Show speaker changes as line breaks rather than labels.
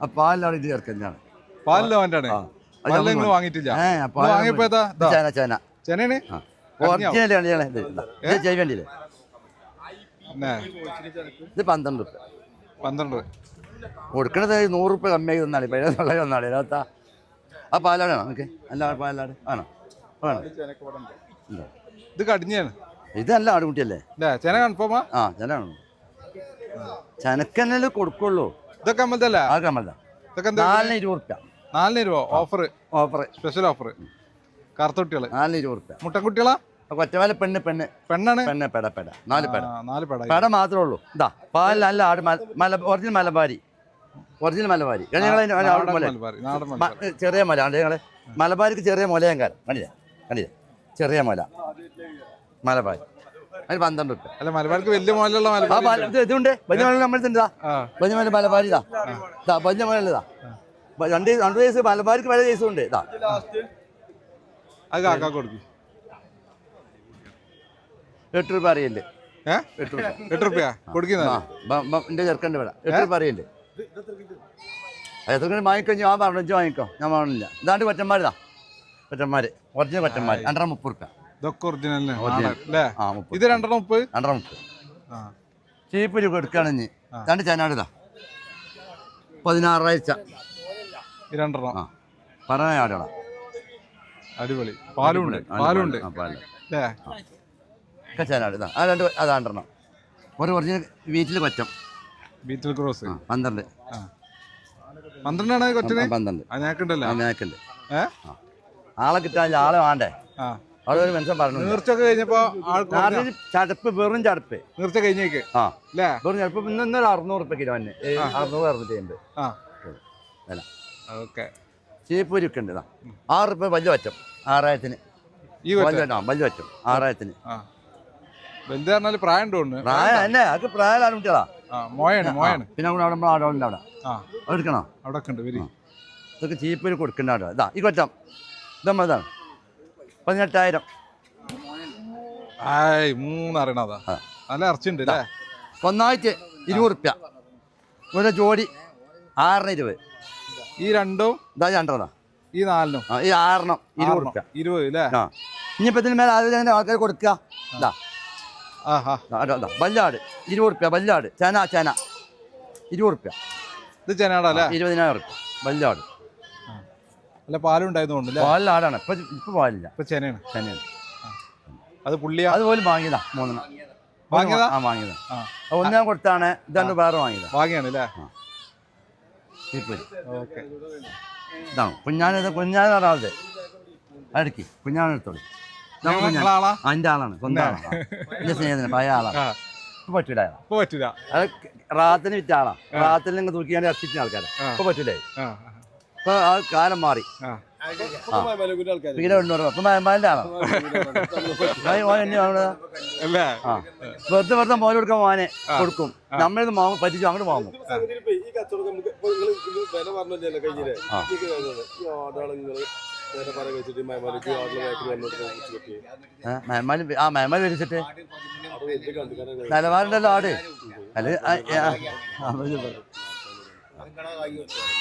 ആ പാലിലാണ് ഇത് ചേർക്കുന്നത്
പാലിലോ പാലിൽ നിങ്ങൾ വാങ്ങിയിട്ടില്ല? വാങ്ങിയപ്പോ ഏതാ?
ചേന ചേന.
ചെനയാണ്?
ആ. ഒറിജിനൽ ആണ് ഇത്. ഇതാ. ഇത് ചെയ്യേണ്ടിയില്ലേ
പിന്നെ?
ഇത് പന്ത്രണ്ട് റുപ്യ.
പന്ത്രണ്ട്.
കൊടുക്കണത് നൂറ് റുപ്യ കമ്മിയായി തന്നാളി. പഴയ തൊള്ളായി തന്നാളി. അതിനകത്താ ആ പാലാണ് നമുക്ക് അല്ല പാലാണ്. ആണോ ഇല്ല.
ഇത് കടിഞ്ഞാണ്.
ഇതല്ല ആടുകുട്ടിയല്ലേ?
ചെന കൺഫേമാ
ആ? ചനക്കന്നെ കൊടുക്കുള്ളൂ.
ഇതൊക്കെ അമ്പലത്തല്ല
ആ കമ്മല്ല
ഇതൊക്കെ എന്താ?
നാലിന് ഇരുപത് റുപ്യ.
നാലിന് രൂപ. ഓഫർ
ഓഫർ
സ്പെഷ്യൽ ഓഫർ കറുത്ത കുട്ടികൾ.
നാലിന് ഇരുപത് റുപ്യ
മുട്ടൻകുട്ടികളാ
കൊറ്റമല പെണ്ണ് പെണ്ണ്.
പെണ്ണാണ്?
പെണ്ണ് പെട പെട. നാല് പെട.
നാല് പെട.
പെട മാത്രമേ ഉള്ളൂ. ഇതാ പാൽ നല്ല ആട് മല- ഒറിജിനൽ മലബാരി. ഒറിജിനൽ മലബാരി. ചെറിയ മല. ഞങ്ങൾ മലബാരിക്ക് ചെറിയ മുലയും കാലം കണ്ടില്ല? കണ്ടില്ല? ചെറിയ മുല. മലബാരി. അതിന് പന്ത്രണ്ട് റുപ്യ
അല്ല മലബാർക്ക് വലിയ മോലുള്ള
ആ
മലബാർ
ഇത് ഇതുണ്ട്. ബഞ്ഞമല നമ്മുടെ നമ്മളിതാ
ആ.
വലിയ മലബാരി ഇതാ. ഇതാ ഇതാ. രണ്ട് രണ്ട് ദിവസം മലബാരിക്ക് പല കേസും ഉണ്ട്. ഇതാ.
അത് കാക്കാ കൊടുക്കും.
എട്ട് രൂപ അറിയില്ലേ? എട്ട് രൂപ
എട്ട് കൊടുക്കുന്ന
ആ ചെറുക്കന്റെ വില രൂപ അറിയില്ലേ? എത്ര വാങ്ങിക്കോ ഞാൻ പറഞ്ഞു വാങ്ങിക്കോ. ഞാൻ പറഞ്ഞില്ല. ഇതാണ്ട് കൊറ്റന്മാരിതാ കൊറ്റന്മാര് ഒറിജിനൽ കൊറ്റന്മാര് രണ്ടര മുപ്പത് റുപ്യ
ഇതൊക്കെ ഒറിജിനൽ ഇത് രണ്ടെണ്ണം മുപ്പത്?
രണ്ടര മുപ്പത്. ചീപ്പ് രൂപ എടുക്കുകയാണെങ്കിൽ രണ്ട് ചനാടിതാ പതിനാറാഴ്ച.
രണ്ടെണ്ണം.
ആ. പറഞ്ഞ ആടുകളാ
അടിപൊളി. പാലുണ്ട് പാലുണ്ട്.
ചനാട് ആ രണ്ട് അത് രണ്ടെണ്ണം. ഒരു ഒറിജിനൽ വീട്ടിൽ കൊറ്റം
ബീറ്റിൽ ക്രോസ്
പന്ത്രണ്ട്.
പന്ത്രണ്ടാണ് കൊച്ചിന്?
പന്ത്രണ്ട്.
ഞാക്കുണ്ടല്ലോ
ആളെ കിട്ടാൻ ആളെ വേണ്ടേ?
ആ.
അവിടെ ഒരു മനുഷ്യൻ പറഞ്ഞു
നീർച്ചൊക്കെ കഴിഞ്ഞപ്പോ ആൾ കുറഞ്ഞ-
നാട്ടിൽ ചടപ്പ് വെറും ചടപ്പ്
നീർച്ച കഴിഞ്ഞേക്ക്.
ആ.
അല്ലേ
വെറും ചടപ്പ് ഇന്ന് ഇന്നൊരു അറുന്നൂറ് കിലോ തന്നെ. അറുന്നൂറ് അറുന്നൂറ്റി അമ്പത്
ആ.
വില.
ഓക്കെ.
ചീപ്പൂരിയൊക്കെ ഉണ്ട് ഇതാ. ആറ് റുപ്യ വലിയ വറ്റം ആറായിരത്തിന്.
ഈ
വലിയ ആ വലിയ വറ്റം ആറായിരത്തിന്.
ആ. വലുത് പറഞ്ഞാൽ പ്രായം തോന്നുന്നു.
പ്രായം എന്നെ അത് പ്രായമാണ് കുട്ടികളാ.
ആ മോയാണ് മോയാണ്.
പിന്നെ അവിടെ അവിടെ ആടുണ്ട് അവിടെ.
ആ.
അത് എടുക്കണോ?
അവിടെ ഒക്കെ ഉണ്ട് വരി.
ഇതൊക്കെ ചീപ്പിൽ കൊടുക്കണ്ട ഇതാ ഈ കൊറ്റം. ഇതമ്മ ഇതാണ് പതിനെട്ടായിരം.
ആയ് മൂന്നറിയണതാ. നല്ല ഇറച്ചിണ്ട് അല്ലേ?
ഒന്നായിട്ട് ഇരുപത് റുപ്യ. ഒരു ജോഡി ആറിന് ഇരുപത്.
ഈ രണ്ടും
ഇതാ രണ്ടെണ്ണ.
ഈ നാലിനും.
ആ ഈ ആറെണ്ണം ഇരുപത്. റുപ്യ.
ഇരുപത് അല്ലേ
ആ. ഇനിയിപ്പോൾ ഇതിന് മേലെ ആദ്യം ആൾക്കാർ കൊടുക്കുക. ഇതാ വല്ലാട്. ഇരുപത് റുപ്യ വല്ലാട്. ചേന ചേന. ഇരുപത് റുപ്യ.
ഇത് ചേനാടാ അല്ലേ?
ഇരുപതിനായിരം റുപ്യ. വല്ലാട്.
അല്ല പാലും ഉണ്ടായിരുന്നു
ആടാണ്. ഇപ്പൊ ഇപ്പൊ പാലില്ല.
ഇപ്പൊ ചെനയാണ്.
ചെനയാണ്.
അത് പുള്ളിയാ?
അതുപോലെ വാങ്ങിയതാ മൂന്നെണ്ണം.
വാങ്ങിയതാ?
ആ വാങ്ങിയതാ. ഒന്നാം കൊടുത്താണ് ഇതാണ് വേറെ വാങ്ങിയതാ.
വാങ്ങിയാണ് അല്ലേ ഓക്കെ.
ഇതാണ് കുഞ്ഞാന അടുക്കി കുഞ്ഞാനെടുത്തോളി അതിന്റെ ആളാണ് സ്വന്തം ആളാണ് സ്നേഹത്തിന് പഴയ ആളാണ് ഇപ്പൊ പറ്റൂല
ഇപ്പൊ
അത് റാത്തിന് വിറ്റ ആളാ. റാത്തിൽ നിങ്ങൾ തൂക്കിയാണ്ട് ഇറച്ചിച്ച ആൾക്കാരാ. ഇപ്പൊ പറ്റൂലേ ഇപ്പൊ ആ കാലം മാറി അപ്പൊ എന്നെ.
അല്ലേ
ആ വെറുതെ വെറുതെ മോനെ കൊടുക്കാൻ മോനെ കൊടുക്കും നമ്മളിത് വാങ്ങും പറ്റിച്ചു അങ്ങോട്ട് വാങ്ങും
കഴിഞ്ഞില്ലേ
ആ.
മേമാൽ വെച്ചിട്ട്
വിരിച്ചിട്ട് നിലവാരണ്ടല്ലോ ആട് അല്ല